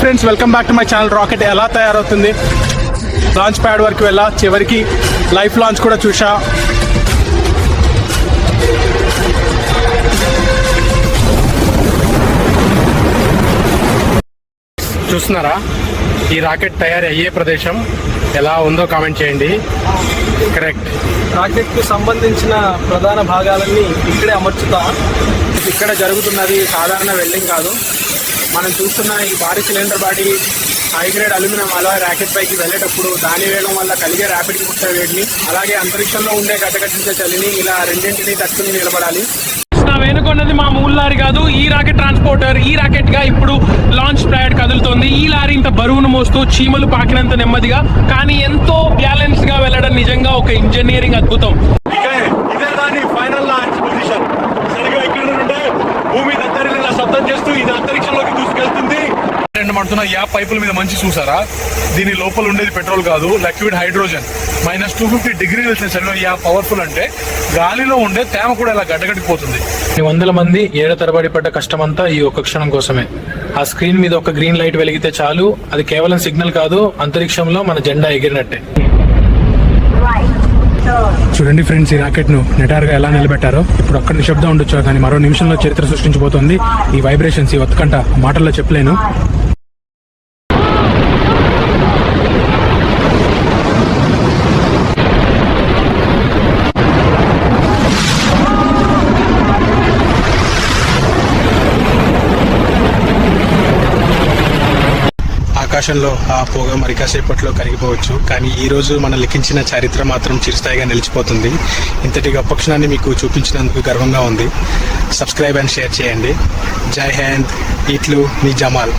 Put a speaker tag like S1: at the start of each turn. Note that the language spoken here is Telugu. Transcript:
S1: Friends welcome back to my channel rocket ఎలా తయారవుతుంది? లాంచ్ ప్యాడ్ వరకు వెళ్ళా. చివరికి లైఫ్ లాంచ్ కూడా చూసా చూస్తున్నారా? ఈ రాకెట్ తయారు అయ్యే ప్రదేశం ఎలా ఉందో కామెంట్ చేయండి. కరెక్ట్
S2: రాకెట్కు సంబంధించిన ప్రధాన భాగాలన్నీ ఇక్కడే అమర్చుతా.
S1: ఇక్కడ జరుగుతున్నది సాధారణ వెల్డింగ్ కాదు. మనం చూస్తున్న ఈ భారీ cylinder body high grade aluminium అలా ర్యాకెట్ పైకి వెళ్ళేటప్పుడు దాని వేగం వల్ల కలిగే ర్యాపిడ్ పుట్టే వేడిని అలాగే అంతరిక్షంలో ఉండే గడ్డగట్టించే చలిని ఇలా రెండింటిని తట్టుకుని నిలబడాలి.
S3: నా మా మూల లారీ కాదు ఈ రాకెట్ ట్రాన్స్పోర్టర్ ఈ రాకెట్గా ఇప్పుడు లాంచ్ ప్యాడ్ కదులుతోంది. ఈ లారీ ఇంత బరువును మోస్తూ చీమలు పాకినంత నెమ్మదిగా కానీ ఎంతో బ్యాలెన్స్గా వెళ్ళడం నిజంగా ఒక ఇంజనీరింగ్ అద్భుతం.
S4: రెండు మంటున్న యా పైపుల మీద మంచి చూసారా? దీని లోపల ఉండేది పెట్రోల్ కాదు liquid hydrogen. Minus two fifty degree Celsius yeah powerful అంటే గాలిలో ఉండే తేమ కూడా ఇలా గడ్డగట్టిపోతుంది.
S1: ఈ వందల మంది ఏళ్ళ తరబడి పడ్డ కష్టమంతా ఈ ఒక్క క్షణం కోసమే. ఆ స్క్రీన్ మీద ఒక గ్రీన్ లైట్ వెలిగితే చాలు అది కేవలం సిగ్నల్ కాదు అంతరిక్షంలో మన జెండా ఎగిరినట్టే. చూడండి ఫ్రెండ్స్ ఈ రాకెట్ను నిటారుగా ఎలా నిలబెట్టారో. ఇప్పుడు అక్కడ నిశ్శబ్దం ఉండొచ్చు కానీ మరో నిమిషంలో చరిత్ర సృష్టించబోతోంది. ఈ వైబ్రేషన్స్ ఈ ఒత్కంట మాటల్లో చెప్పలేను. ఆకాశంలో ఆ పొగ మరి కాసేపట్లో కరిగిపోవచ్చు. కానీ ఈ రోజు మనం లిఖించిన చరిత్ర మాత్రం చిరుస్థాయిగా నిలిచిపోతుంది. ఇంతటి గొప్ప క్షణాన్ని మీకు చూపించినందుకు గర్వంగా ఉంది. సబ్స్క్రైబ్ అండ్ షేర్ చేయండి. జై హింద్. ఇట్లు మీ జమాల్.